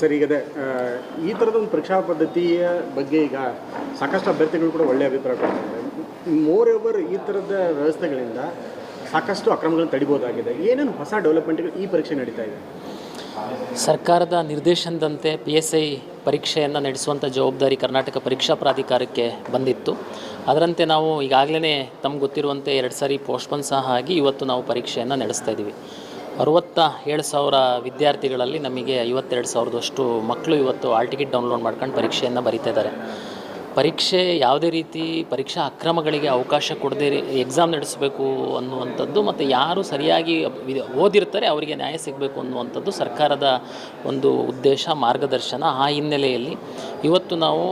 Sir, ಈಗ ಅದೇ ಈ ಥರದ ಒಂದು ಪರೀಕ್ಷಾ ಪದ್ಧತಿಯ ಬಗ್ಗೆ ಈಗ ಸಾಕಷ್ಟು ಅಭ್ಯರ್ಥಿಗಳು ಕೂಡ ಒಳ್ಳೆಯ ಅಭಿಪ್ರಾಯ ಕೊಡ್ತಾರೆ ಮೋರ್ ಓವರ್ ಈ ಥರದ ವ್ಯವಸ್ಥೆಗಳಿಂದ ಸಾಕಷ್ಟು ಅಕ್ರಮಗಳನ್ನು ತಡಿಬೋದಾಗಿದೆ ಏನೇನು ಹೊಸ ಡೆವಲಪ್ಮೆಂಟ್ಗಳು ಈ ಪರೀಕ್ಷೆ ನಡೀತಾ ಇದೆ? ಸರ್ಕಾರದ ನಿರ್ದೇಶನದಂತೆ ಪಿ ಎಸ್ ಐ ಪರೀಕ್ಷೆಯನ್ನು ನಡೆಸುವಂಥ ಜವಾಬ್ದಾರಿ ಕರ್ನಾಟಕ ಪರೀಕ್ಷಾ ಪ್ರಾಧಿಕಾರಕ್ಕೆ ಬಂದಿತ್ತು. ಅದರಂತೆ ನಾವು ಈಗಾಗಲೇ ತಮ್ಗೆ ಗೊತ್ತಿರುವಂತೆ ಎರಡು ಸಾರಿ ಪೋಸ್ಟ್ಪೋನ್ ಸಹ ಆಗಿ ಇವತ್ತು ನಾವು ಪರೀಕ್ಷೆಯನ್ನು ನಡೆಸ್ತಾ ಇದ್ದೀವಿ ಅರುವತ್ತ ಏಳು ಸಾವಿರ ವಿದ್ಯಾರ್ಥಿಗಳಲ್ಲಿ ನಮಗೆ ಐವತ್ತೆರಡು ಸಾವಿರದಷ್ಟು ಮಕ್ಕಳು ಇವತ್ತು ಆಲ್ ಟಿಕೆಟ್ ಡೌನ್ಲೋಡ್ ಮಾಡ್ಕೊಂಡು ಪರೀಕ್ಷೆಯನ್ನು ಬರಿತಾ ಇದ್ದಾರೆ. ಪರೀಕ್ಷೆ ಯಾವುದೇ ರೀತಿ ಪರೀಕ್ಷಾ ಅಕ್ರಮಗಳಿಗೆ ಅವಕಾಶ ಕೊಡದೇ ಎಕ್ಸಾಮ್ ನಡೆಸಬೇಕು ಅನ್ನುವಂಥದ್ದು ಮತ್ತು ಯಾರು ಸರಿಯಾಗಿ ಓದಿರ್ತಾರೆ ಅವರಿಗೆ ನ್ಯಾಯ ಸಿಗಬೇಕು ಅನ್ನುವಂಥದ್ದು ಸರ್ಕಾರದ ಒಂದು ಉದ್ದೇಶ, ಮಾರ್ಗದರ್ಶನ. ಆ ಹಿನ್ನೆಲೆಯಲ್ಲಿ ಇವತ್ತು ನಾವು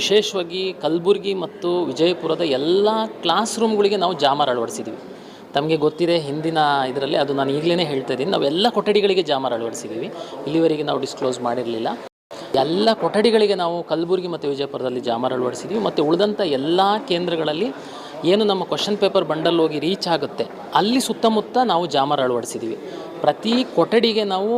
ವಿಶೇಷವಾಗಿ ಕಲಬುರಗಿ ಮತ್ತು ವಿಜಯಪುರದ ಎಲ್ಲ ಕ್ಲಾಸ್ ರೂಮ್ಗಳಿಗೆ ನಾವು ಜಾಮರ್ ಅಳವಡಿಸಿದ್ದೀವಿ ತಮಗೆ ಗೊತ್ತಿದೆ ಹಿಂದಿನ ಇದರಲ್ಲಿ, ಅದು ನಾನು ಈಗಲೇ ಹೇಳ್ತಾ ಇದ್ದೀನಿ. ನಾವೆಲ್ಲ ಕೊಠಡಿಗಳಿಗೆ ಜಾಮರ್ ಅಳವಡಿಸಿದ್ದೀವಿ. ಇಲ್ಲಿವರೆಗೆ ನಾವು ಡಿಸ್ಕ್ಲೋಸ್ ಮಾಡಿರಲಿಲ್ಲ. ಎಲ್ಲ ಕೊಠಡಿಗಳಿಗೆ ನಾವು ಕಲಬುರಗಿ ಮತ್ತು ವಿಜಯಪುರದಲ್ಲಿ ಜಾಮರ್ ಅಳವಡಿಸಿದ್ದೀವಿ. ಮತ್ತು ಉಳಿದಂಥ ಎಲ್ಲ ಕೇಂದ್ರಗಳಲ್ಲಿ ಏನು ನಮ್ಮ ಕ್ವಶನ್ ಪೇಪರ್ ಬಂಡಲ್ ಹೋಗಿ ರೀಚ್ ಆಗುತ್ತೆ, ಅಲ್ಲಿ ಸುತ್ತಮುತ್ತ ನಾವು ಜಾಮರ್ ಅಳವಡಿಸಿದ್ದೀವಿ. ಪ್ರತಿ ಕೊಠಡಿಗೆ ನಾವು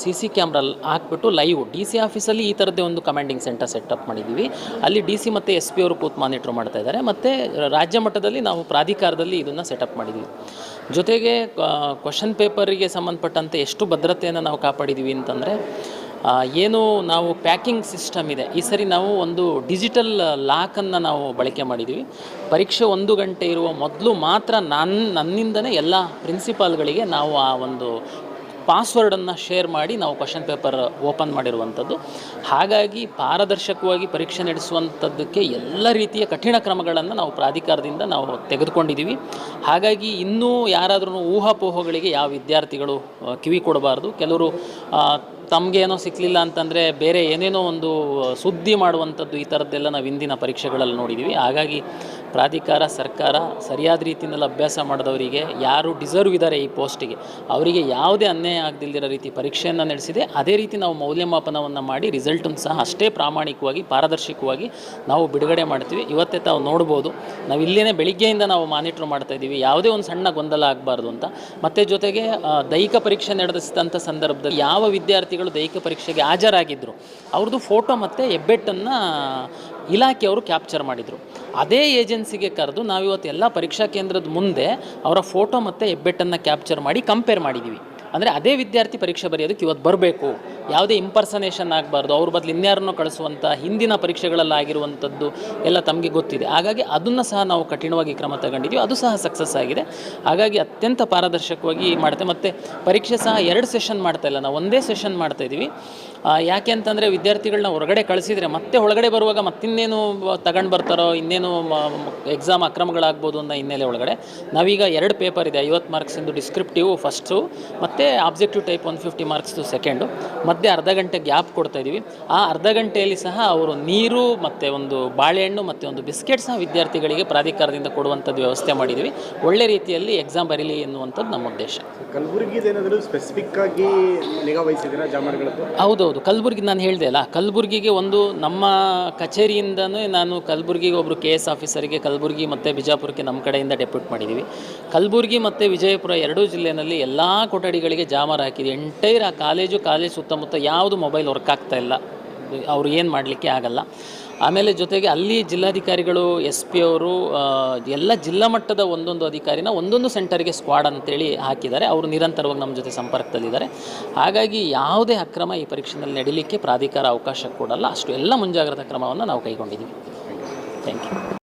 ಸಿ ಸಿ ಕ್ಯಾಮ್ರಾ ಹಾಕ್ಬಿಟ್ಟು ಲೈವ್ ಡಿ ಸಿ ಆಫೀಸಲ್ಲಿ ಈ ಥರದ್ದೇ ಒಂದು ಕಮಾಂಡಿಂಗ್ ಸೆಂಟರ್ ಸೆಟಪ್ ಮಾಡಿದ್ದೀವಿ ಅಲ್ಲಿ ಡಿ ಸಿ ಮತ್ತು ಎಸ್ ಪಿ ಅವರು ಕೂತ್ ಮಾನಿಟ್ರ್ ಮಾಡ್ತಾ ಇದ್ದಾರೆ ಮತ್ತು ರಾಜ್ಯ ಮಟ್ಟದಲ್ಲಿ ನಾವು ಪ್ರಾಧಿಕಾರದಲ್ಲಿ ಇದನ್ನು ಸೆಟಪ್ ಮಾಡಿದ್ದೀವಿ ಜೊತೆಗೆ ಕ್ವಶನ್ ಪೇಪರಿಗೆ ಸಂಬಂಧಪಟ್ಟಂತೆ ಎಷ್ಟು ಭದ್ರತೆಯನ್ನು ನಾವು ಕಾಪಾಡಿದ್ದೀವಿ ಅಂತಂದರೆ ಏನು ನಾವು ಪ್ಯಾಕಿಂಗ್ ಸಿಸ್ಟಮ್ ಇದೆ. ಈ ಸರಿ ನಾವು ಒಂದು ಡಿಜಿಟಲ್ ಲಾಕನ್ನು ನಾವು ಬಳಕೆ ಮಾಡಿದ್ದೀವಿ ಪರೀಕ್ಷೆ ಒಂದು ಗಂಟೆ ಇರುವ ಮೊದಲು ಮಾತ್ರ ನನ್ನ ನನ್ನಿಂದನೇ ಎಲ್ಲ ಪ್ರಿನ್ಸಿಪಾಲ್ಗಳಿಗೆ ನಾವು ಆ ಒಂದು ಪಾಸ್ವರ್ಡನ್ನು ಶೇರ್ ಮಾಡಿ ನಾವು ಕ್ವಶನ್ ಪೇಪರ್ ಓಪನ್ ಮಾಡಿರುವಂಥದ್ದು. ಹಾಗಾಗಿ ಪಾರದರ್ಶಕವಾಗಿ ಪರೀಕ್ಷೆ ನಡೆಸುವಂಥದ್ದಕ್ಕೆ ಎಲ್ಲ ರೀತಿಯ ಕಠಿಣ ಕ್ರಮಗಳನ್ನು ನಾವು ಪ್ರಾಧಿಕಾರದಿಂದ ನಾವು ತೆಗೆದುಕೊಂಡಿದ್ದೀವಿ ಹಾಗಾಗಿ ಇನ್ನೂ ಯಾರಾದ್ರೂ ಊಹಾಪೋಹಗಳಿಗೆ ಯಾವ ವಿದ್ಯಾರ್ಥಿಗಳು ಕಿವಿ ಕೊಡಬಾರ್ದು. ಕೆಲವರು ತಮಗೇನೋ ಸಿಕ್ಕಲಿಲ್ಲ ಅಂತಂದರೆ ಬೇರೆ ಏನೇನೋ ಒಂದು ಸುದ್ದಿ ಮಾಡುವಂಥದ್ದು ಈ ಥರದ್ದೆಲ್ಲ ನಾವು ಇಂದಿನ ಪರೀಕ್ಷೆಗಳಲ್ಲಿ ನೋಡಿದ್ದೀವಿ ಹಾಗಾಗಿ ಪ್ರಾಧಿಕಾರ, ಸರ್ಕಾರ ಸರಿಯಾದ ರೀತಿಯಲ್ಲಿ ಅಭ್ಯಾಸ ಮಾಡಿದವರಿಗೆ ಯಾರು ಡಿಸರ್ವ್ ಇದ್ದಾರೆ ಈ ಪೋಸ್ಟಿಗೆ ಅವರಿಗೆ ಯಾವುದೇ ಅನ್ಯಾಯ ಆಗದಿಲ್ಲದಿರೋ ರೀತಿ ಪರೀಕ್ಷೆಯನ್ನು ನಡೆಸಿದೆ. ಅದೇ ರೀತಿ ನಾವು ಮೌಲ್ಯಮಾಪನವನ್ನು ಮಾಡಿ ರಿಸಲ್ಟನ್ನು ಸಹ ಅಷ್ಟೇ ಪ್ರಾಮಾಣಿಕವಾಗಿ, ಪಾರದರ್ಶಕವಾಗಿ ನಾವು ಬಿಡುಗಡೆ ಮಾಡ್ತೀವಿ. ಇವತ್ತೇ ತಾವು ನೋಡ್ಬೋದು. ನಾವು ಇಲ್ಲೇ ಬೆಳಿಗ್ಗೆಯಿಂದ ನಾವು ಮಾನಿಟ್ರ್ ಮಾಡ್ತಾ ಇದ್ದೀವಿ. ಯಾವುದೇ ಒಂದು ಸಣ್ಣ ಗೊಂದಲ ಆಗಬಾರ್ದು ಅಂತ. ಮತ್ತು ಜೊತೆಗೆ ದೈಹಿಕ ಪರೀಕ್ಷೆ ನಡೆಸಿದಂಥ ಸಂದರ್ಭದಲ್ಲಿ ಯಾವ ವಿದ್ಯಾರ್ಥಿಗಳು ದೈಹಿಕ ಪರೀಕ್ಷೆಗೆ ಹಾಜರಾಗಿದ್ದರು ಅವ್ರದ್ದು ಫೋಟೋ ಮತ್ತು ಹೆಬ್ಬೆಟ್ಟನ್ನು ಇಲಾಖೆಯವರು ಕ್ಯಾಪ್ಚರ್ ಮಾಡಿದರು. ಅದೇ ಏಜೆನ್ಸಿಗೆ ಕರೆದು ನಾವಿವತ್ತು ಎಲ್ಲ ಪರೀಕ್ಷಾ ಕೇಂದ್ರದ ಮುಂದೆ ಅವರ ಫೋಟೋ ಮತ್ತು ಹೆಬ್ಬೆಟ್ಟನ್ನು ಕ್ಯಾಪ್ಚರ್ ಮಾಡಿ ಕಂಪೇರ್ ಮಾಡಿದ್ದೀವಿ ಅಂದರೆ ಅದೇ ವಿದ್ಯಾರ್ಥಿ ಪರೀಕ್ಷೆ ಬರೆಯೋದಕ್ಕೆ ಇವತ್ತು ಬರಬೇಕು. ಯಾವುದೇ ಇಂಪರ್ಸನೇಷನ್ ಆಗಬಾರ್ದು, ಅವ್ರ ಬದಲು ಇನ್ಯಾರನ್ನು ಕಳಿಸುವಂಥ ಹಿಂದಿನ ಪರೀಕ್ಷೆಗಳಲ್ಲಾಗಿರುವಂಥದ್ದು ಎಲ್ಲ ತಮಗೆ ಗೊತ್ತಿದೆ. ಹಾಗಾಗಿ ಅದನ್ನು ಸಹ ನಾವು ಕಠಿಣವಾಗಿ ಕ್ರಮ ತಗೊಂಡಿದ್ದೀವಿ. ಅದು ಸಹ ಸಕ್ಸಸ್ ಆಗಿದೆ. ಹಾಗಾಗಿ ಅತ್ಯಂತ ಪಾರದರ್ಶಕವಾಗಿ ಮಾಡುತ್ತೆ ಮತ್ತು ಪರೀಕ್ಷೆ ಸಹ ಎರಡು ಸೆಷನ್ ಮಾಡ್ತಾ ಇಲ್ಲ ನಾವು. ಒಂದೇ ಸೆಷನ್ ಮಾಡ್ತಾ ಇದ್ದೀವಿ. ಯಾಕೆ ಅಂತಂದರೆ ವಿದ್ಯಾರ್ಥಿಗಳನ್ನ ಹೊರಗಡೆ ಕಳಿಸಿದರೆ ಮತ್ತೆ ಒಳಗಡೆ ಬರುವಾಗ ಮತ್ತಿನ್ನೇನು ತಗೊಂಡು ಬರ್ತಾರೋ, ಇನ್ನೇನು ಎಕ್ಸಾಮ್ ಅಕ್ರಮಗಳಾಗ್ಬೋದು ಅನ್ನೋ ಹಿನ್ನೆಲೆ ಒಳಗಡೆ ನಾವೀಗ ಎರಡು ಪೇಪರ್ ಇದೆ. ಐವತ್ತು ಮಾರ್ಕ್ಸಿಂದು ಡಿಸ್ಕ್ರಿಪ್ಟಿವ್ ಫಸ್ಟು ಮತ್ತು ಆಬ್ಜೆಕ್ಟಿವ್ ಟೈಪ್ ಒನ್ ಫಿಫ್ಟಿ ಮಾರ್ಕ್ಸ್ದು ಸೆಕೆಂಡು ಮಧ್ಯೆ ಅರ್ಧ ಗಂಟೆ ಗ್ಯಾಪ್ ಕೊಡ್ತಾ ಇದ್ದೀವಿ. ಆ ಅರ್ಧ ಗಂಟೆಯಲ್ಲಿ ಸಹ ಅವರು ನೀರು ಮತ್ತು ಒಂದು ಬಾಳೆಹಣ್ಣು ಮತ್ತು ಒಂದು ಬಿಸ್ಕೆಟ್ ಸಹ ವಿದ್ಯಾರ್ಥಿಗಳಿಗೆ ಪ್ರಾಧಿಕಾರದಿಂದ ಕೊಡುವಂಥದ್ದು ವ್ಯವಸ್ಥೆ ಮಾಡಿದ್ದೀವಿ. ಒಳ್ಳೆ ರೀತಿಯಲ್ಲಿ ಎಕ್ಸಾಮ್ ಬರೀಲಿ ಎನ್ನುವಂಥದ್ದು ನಮ್ಮ ಉದ್ದೇಶ. ಕಲಬುರಗಿದು ಏನಾದರೂ ಸ್ಪೆಸಿಫಿಕ್ ಆಗಿ ಹೌದೌದು. ಕಲಬುರ್ಗಿ ನಾನು ಹೇಳಿದೆ ಅಲ್ಲ ಕಲಬುರ್ಗಿಗೆ ಒಂದು ನಮ್ಮ ಕಚೇರಿಯಿಂದನೇ ನಾನು ಕಲಬುರ್ಗಿಗೆ ಒಬ್ಬರು ಕೆ ಎಸ್ ಆಫೀಸರಿಗೆ ಕಲಬುರ್ಗಿ ಮತ್ತು ಬಿಜಾಪುರಕ್ಕೆ ನಮ್ಮ ಕಡೆಯಿಂದ ಡೆಪ್ಯೂಟ್ ಮಾಡಿದ್ದೀವಿ ಕಲಬುರ್ಗಿ ಮತ್ತು ವಿಜಯಪುರ ಎರಡೂ ಜಿಲ್ಲೆಯಲ್ಲಿ ಎಲ್ಲ ಕೊಠಡಿಗಳಿಗೆ ಜಾಮರ್ ಹಾಕಿದೆ ಎಂಟೈರ್ ಆ ಕಾಲೇಜು ಕಾಲೇಜ್ ಸುತ್ತಮುತ್ತ ಯಾವುದು ಮೊಬೈಲ್ ವರ್ಕ್ ಆಗ್ತಾ ಇಲ್ಲ. ಅವ್ರು ಏನು ಮಾಡಲಿಕ್ಕೆ ಆಗಲ್ಲ. ಆಮೇಲೆ ಜೊತೆಗೆ ಅಲ್ಲಿ ಜಿಲ್ಲಾಧಿಕಾರಿಗಳು ಎಸ್ ಪಿ ಅವರು ಎಲ್ಲ ಜಿಲ್ಲಾ ಮಟ್ಟದ ಒಂದೊಂದು ಅಧಿಕಾರಿನ ಒಂದೊಂದು ಸೆಂಟರ್ಗೆ ಸ್ಕ್ವಾಡ್ ಅಂತೇಳಿ ಹಾಕಿದ್ದಾರೆ. ಅವರು ನಿರಂತರವಾಗಿ ನಮ್ಮ ಜೊತೆ ಸಂಪರ್ಕದಲ್ಲಿದ್ದಾರೆ. ಹಾಗಾಗಿ ಯಾವುದೇ ಅಕ್ರಮ ಈ ಪರೀಕ್ಷೆಯಲ್ಲಿ ನಡೀಲಿಕ್ಕೆ ಪ್ರಾಧಿಕಾರ ಅವಕಾಶ ಕೊಡಲ್ಲ. ಅಷ್ಟು ಎಲ್ಲ ಮುಂಜಾಗ್ರತಾ ಕ್ರಮವನ್ನು ನಾವು ಕೈಗೊಂಡಿದ್ದೀವಿ. Thank you